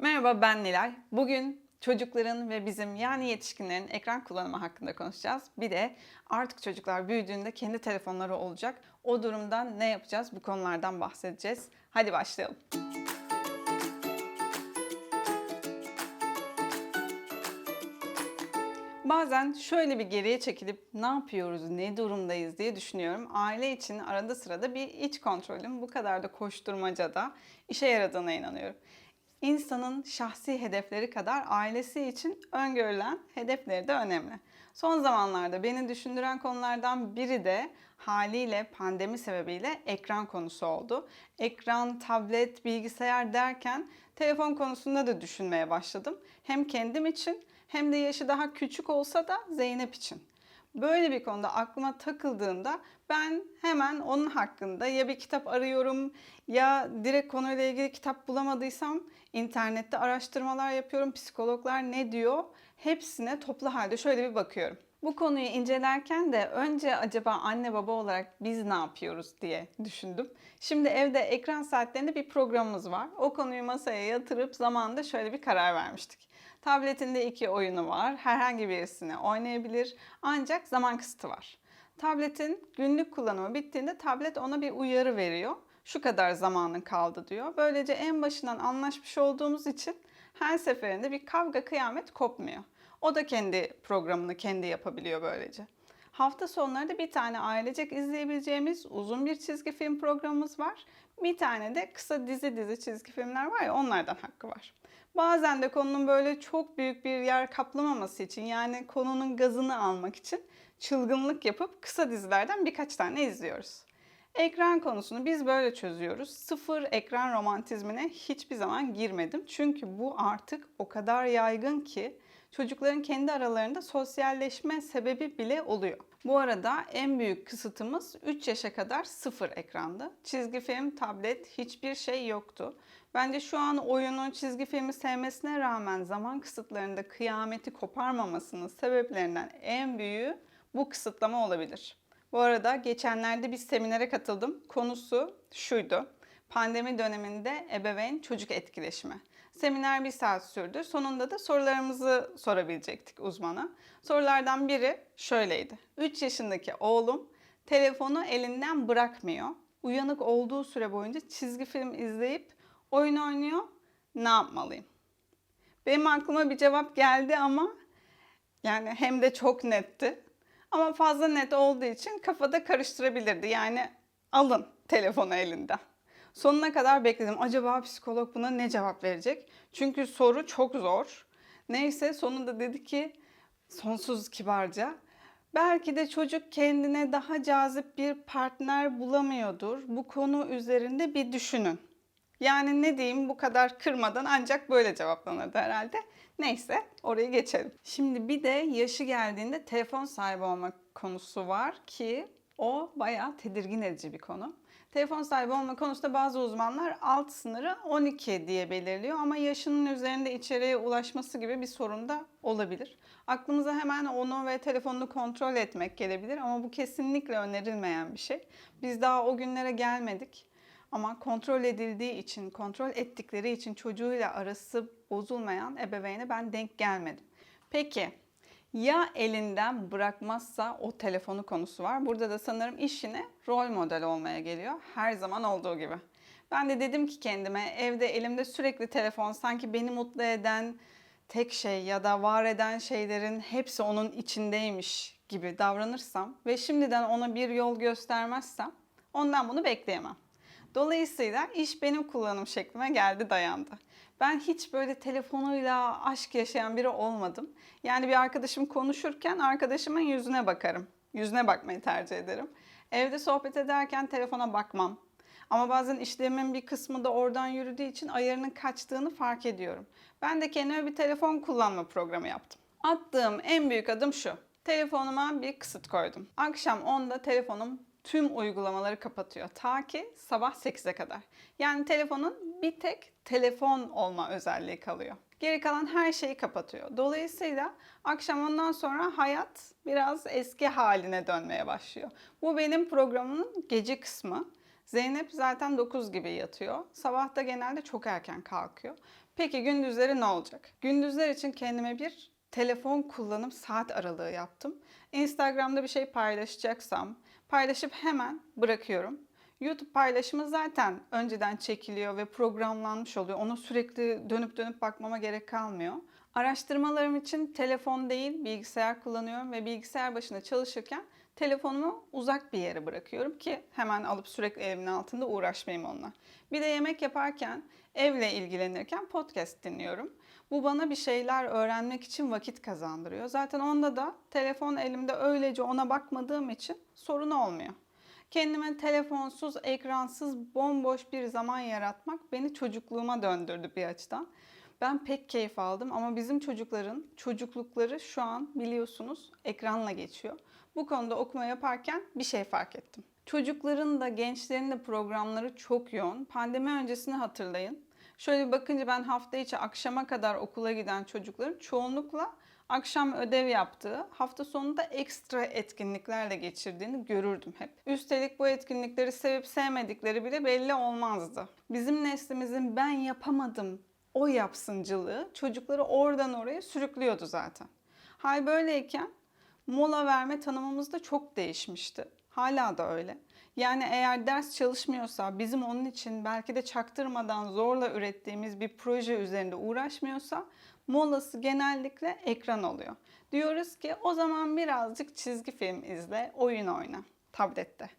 Merhaba ben Nilay. Bugün çocukların ve bizim yani yetişkinlerin ekran kullanımı hakkında konuşacağız. Bir de artık çocuklar büyüdüğünde kendi telefonları olacak. O durumda ne yapacağız? Bu konulardan bahsedeceğiz. Hadi başlayalım. Bazen şöyle bir geriye çekilip ne yapıyoruz, ne durumdayız diye düşünüyorum. Aile için arada sırada bir iç kontrolüm bu kadar da koşturmacada işe yaradığına inanıyorum. İnsanın şahsi hedefleri kadar ailesi için öngörülen hedefleri de önemli. Son zamanlarda beni düşündüren konulardan biri de haliyle pandemi sebebiyle ekran konusu oldu. Ekran, tablet, bilgisayar derken telefon konusunda da düşünmeye başladım. Hem kendim için hem de yaşı daha küçük olsa da Zeynep için. Böyle bir konuda aklıma takıldığında ben hemen onun hakkında ya bir kitap arıyorum ya direkt konuyla ilgili kitap bulamadıysam internette araştırmalar yapıyorum. Psikologlar ne diyor? Hepsine toplu halde şöyle bir bakıyorum. Bu konuyu incelerken de önce acaba anne baba olarak biz ne yapıyoruz diye düşündüm. Şimdi evde ekran saatlerinde bir programımız var. O konuyu masaya yatırıp zamanında şöyle bir karar vermiştik. Tabletinde iki oyunu var. Herhangi birisini oynayabilir. Ancak zaman kısıtı var. Tabletin günlük kullanımı bittiğinde tablet ona bir uyarı veriyor. Şu kadar zamanın kaldı diyor. Böylece en başından anlaşmış olduğumuz için her seferinde bir kavga kıyamet kopmuyor. O da kendi programını kendi yapabiliyor böylece. Hafta sonları da bir tane ailecek izleyebileceğimiz uzun bir çizgi film programımız var. Bir tane de kısa dizi dizi çizgi filmler var ya onlardan hakkı var. Bazen de konunun böyle çok büyük bir yer kaplamaması için yani konunun gazını almak için çılgınlık yapıp kısa dizilerden birkaç tane izliyoruz. Ekran konusunu biz böyle çözüyoruz. Sıfır ekran romantizmine hiçbir zaman girmedim. Çünkü bu artık o kadar yaygın ki çocukların kendi aralarında sosyalleşme sebebi bile oluyor. Bu arada en büyük kısıtımız 3 yaşa kadar sıfır ekrandı. Çizgi film, tablet hiçbir şey yoktu. Bence şu an oyunu, çizgi filmi sevmesine rağmen zaman kısıtlarında kıyameti koparmamasının sebeplerinden en büyüğü bu kısıtlama olabilir. Bu arada geçenlerde bir seminere katıldım. Konusu şuydu. Pandemi döneminde ebeveyn çocuk etkileşimi. Seminer bir saat sürdü. Sonunda da sorularımızı sorabilecektik uzmana. Sorulardan biri şöyleydi. 3 yaşındaki oğlum telefonu elinden bırakmıyor. Uyanık olduğu süre boyunca çizgi film izleyip oyun oynuyor. Ne yapmalıyım? Benim aklıma bir cevap geldi ama yani hem de çok netti. Ama fazla net olduğu için kafada karıştırabilirdi. Yani alın telefonu elinden. Sonuna kadar bekledim. Acaba psikolog buna ne cevap verecek? Çünkü soru çok zor. Neyse sonunda dedi ki sonsuz kibarca belki de çocuk kendine daha cazip bir partner bulamıyordur. Bu konu üzerinde bir düşünün. Yani ne diyeyim bu kadar kırmadan ancak böyle cevaplanırdı herhalde. Neyse orayı geçelim. Şimdi bir de yaşı geldiğinde telefon sahibi olma konusu var ki o bayağı tedirgin edici bir konu. Telefon sahibi olma konusunda bazı uzmanlar alt sınırı 12 diye belirliyor ama yaşının üzerinde içeriye ulaşması gibi bir sorun da olabilir. Aklımıza hemen onu ve telefonunu kontrol etmek gelebilir ama bu kesinlikle önerilmeyen bir şey. Biz daha o günlere gelmedik. Ama kontrol edildiği için, kontrol ettikleri için çocuğuyla arası bozulmayan ebeveyne ben denk gelmedim. Peki ya elinden bırakmazsa o telefonu konusu var. Burada da sanırım işine rol model olmaya geliyor. Her zaman olduğu gibi. Ben de dedim ki kendime evde elimde sürekli telefon sanki beni mutlu eden tek şey ya da var eden şeylerin hepsi onun içindeymiş gibi davranırsam ve şimdiden ona bir yol göstermezsem ondan bunu bekleyemem. Dolayısıyla iş benim kullanım şeklime geldi dayandı. Ben hiç böyle telefonuyla aşk yaşayan biri olmadım. Yani bir arkadaşım konuşurken arkadaşımın yüzüne bakarım. Yüzüne bakmayı tercih ederim. Evde sohbet ederken telefona bakmam. Ama bazen işlerimin bir kısmı da oradan yürüdüğü için ayarının kaçtığını fark ediyorum. Ben de kendime bir telefon kullanma programı yaptım. Attığım en büyük adım şu. Telefonuma bir kısıt koydum. Akşam 10'da telefonum tüm uygulamaları kapatıyor. Ta ki sabah 8'e kadar. Yani telefonun bir tek telefon olma özelliği kalıyor. Geri kalan her şeyi kapatıyor. Dolayısıyla akşam ondan sonra hayat biraz eski haline dönmeye başlıyor. Bu benim programımın gece kısmı. Zeynep zaten 9 gibi yatıyor. Sabah da genelde çok erken kalkıyor. Peki gündüzleri ne olacak? Gündüzler için kendime bir telefon kullanım saat aralığı yaptım. Instagram'da bir şey paylaşacaksam paylaşıp hemen bırakıyorum. YouTube paylaşımı zaten önceden çekiliyor ve programlanmış oluyor. Onu sürekli dönüp dönüp bakmama gerek kalmıyor. Araştırmalarım için telefon değil bilgisayar kullanıyorum ve bilgisayar başında çalışırken telefonumu uzak bir yere bırakıyorum ki hemen alıp sürekli elimin altında uğraşmayayım onunla. Bir de yemek yaparken, evle ilgilenirken podcast dinliyorum. Bu bana bir şeyler öğrenmek için vakit kazandırıyor. Zaten onda da telefon elimde öylece ona bakmadığım için sorun olmuyor. Kendime telefonsuz, ekransız, bomboş bir zaman yaratmak beni çocukluğuma döndürdü bir açıdan. Ben pek keyif aldım ama bizim çocukların çocuklukları şu an biliyorsunuz ekranla geçiyor. Bu konuda okuma yaparken bir şey fark ettim. Çocukların da gençlerin de programları çok yoğun. Pandemi öncesini hatırlayın. Şöyle bir bakınca ben hafta içi akşama kadar okula giden çocukların çoğunlukla akşam ödev yaptığı, hafta sonunda ekstra etkinliklerle geçirdiğini görürdüm hep. Üstelik bu etkinlikleri sevip sevmedikleri bile belli olmazdı. Bizim neslimizin ben yapamadım, o yapsıncılığı çocukları oradan oraya sürüklüyordu zaten. Hal böyleyken mola verme tanımımız da çok değişmişti. Hala da öyle. Yani eğer ders çalışmıyorsa, bizim onun için belki de çaktırmadan zorla ürettiğimiz bir proje üzerinde uğraşmıyorsa molası genellikle ekran oluyor. Diyoruz ki o zaman birazcık çizgi film izle, oyun oyna tablette.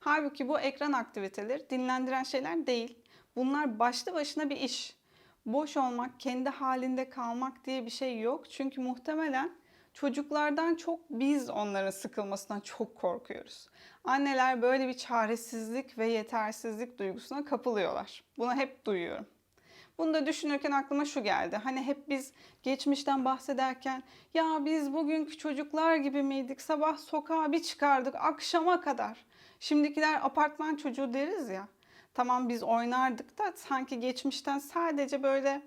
Halbuki bu ekran aktiviteleri dinlendiren şeyler değil. Bunlar başlı başına bir iş. Boş olmak, kendi halinde kalmak diye bir şey yok. Çünkü muhtemelen çocuklardan çok biz onların sıkılmasından çok korkuyoruz. Anneler böyle bir çaresizlik ve yetersizlik duygusuna kapılıyorlar. Bunu hep duyuyorum. Bunu da düşünürken aklıma şu geldi. Hani hep biz geçmişten bahsederken ya biz bugünkü çocuklar gibi miydik? Sabah sokağa bir çıkardık akşama kadar. Şimdikiler apartman çocuğu deriz ya. Tamam biz oynardık da sanki geçmişten sadece böyle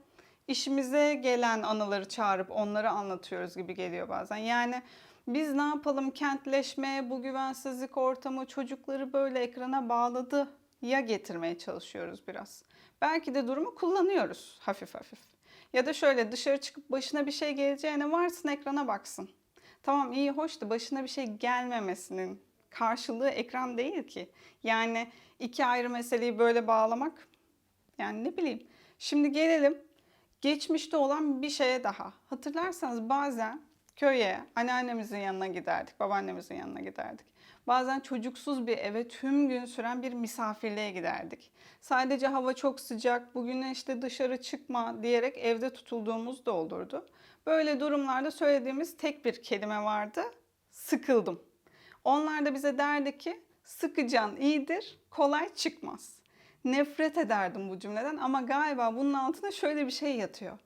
işimize gelen anıları çağırıp onları anlatıyoruz gibi geliyor bazen. Yani biz ne yapalım kentleşme, bu güvensizlik ortamı çocukları böyle ekrana bağladı ya getirmeye çalışıyoruz biraz. Belki de durumu kullanıyoruz hafif hafif. Ya da şöyle dışarı çıkıp başına bir şey geleceğine varsın ekrana baksın. Tamam iyi hoş da başına bir şey gelmemesinin karşılığı ekran değil ki. Yani iki ayrı meseleyi böyle bağlamak yani ne bileyim. Şimdi gelelim geçmişte olan bir şeye daha. Hatırlarsanız bazen köye anneannemizin yanına giderdik, babaannemizin yanına giderdik. Bazen çocuksuz bir eve tüm gün süren bir misafirliğe giderdik. Sadece hava çok sıcak, bugün işte dışarı çıkma diyerek evde tutulduğumuz da olurdu. Böyle durumlarda söylediğimiz tek bir kelime vardı. Sıkıldım. Onlar da bize derdi ki sıkıcan iyidir, kolay çıkmaz. Nefret ederdim bu cümleden ama galiba bunun altında şöyle bir şey yatıyor.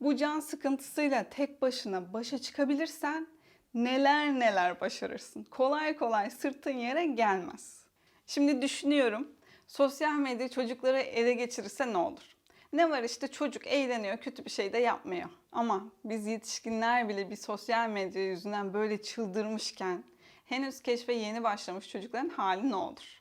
Bu can sıkıntısıyla tek başına başa çıkabilirsen neler neler başarırsın. Kolay kolay sırtın yere gelmez. Şimdi düşünüyorum. Sosyal medya çocukları ele geçirirse ne olur? Ne var işte çocuk eğleniyor, kötü bir şey de yapmıyor. Ama biz yetişkinler bile bir sosyal medya yüzünden böyle çıldırmışken henüz keşfe yeni başlamış çocukların hali ne olur?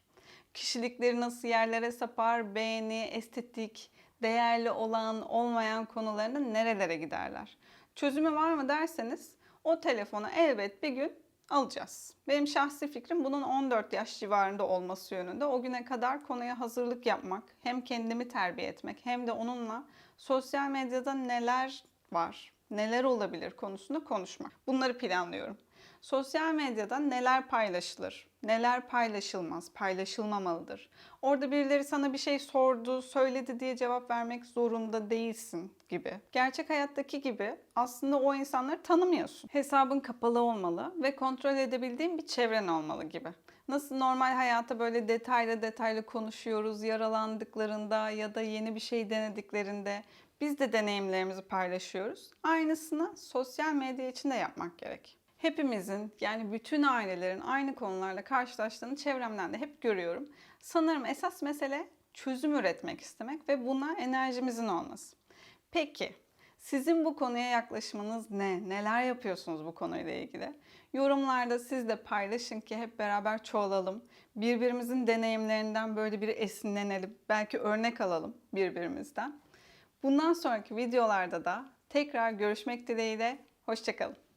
Kişilikleri nasıl yerlere sapar, beğeni, estetik, değerli olan, olmayan konularında nerelere giderler? Çözümü var mı derseniz o telefonu elbet bir gün alacağız. Benim şahsi fikrim bunun 14 yaş civarında olması yönünde. O güne kadar konuya hazırlık yapmak, hem kendimi terbiye etmek hem de onunla sosyal medyada neler var, neler olabilir konusunda konuşmak. Bunları planlıyorum. Sosyal medyada neler paylaşılır, neler paylaşılmaz, paylaşılmamalıdır. Orada birileri sana bir şey sordu, söyledi diye cevap vermek zorunda değilsin gibi. Gerçek hayattaki gibi aslında o insanları tanımıyorsun. Hesabın kapalı olmalı ve kontrol edebildiğin bir çevren olmalı gibi. Nasıl normal hayata böyle detaylı detaylı konuşuyoruz yaralandıklarında ya da yeni bir şey denediklerinde biz de deneyimlerimizi paylaşıyoruz. Aynısını sosyal medya için de yapmak gerek hepimizin yani bütün ailelerin aynı konularla karşılaştığını çevremden de hep görüyorum. Sanırım esas mesele çözüm üretmek istemek ve buna enerjimizin olması. Peki sizin bu konuya yaklaşımınız ne? Neler yapıyorsunuz bu konuyla ilgili? Yorumlarda siz de paylaşın ki hep beraber çoğalalım. Birbirimizin deneyimlerinden böyle bir esinlenelim. Belki örnek alalım birbirimizden. Bundan sonraki videolarda da tekrar görüşmek dileğiyle. Hoşçakalın.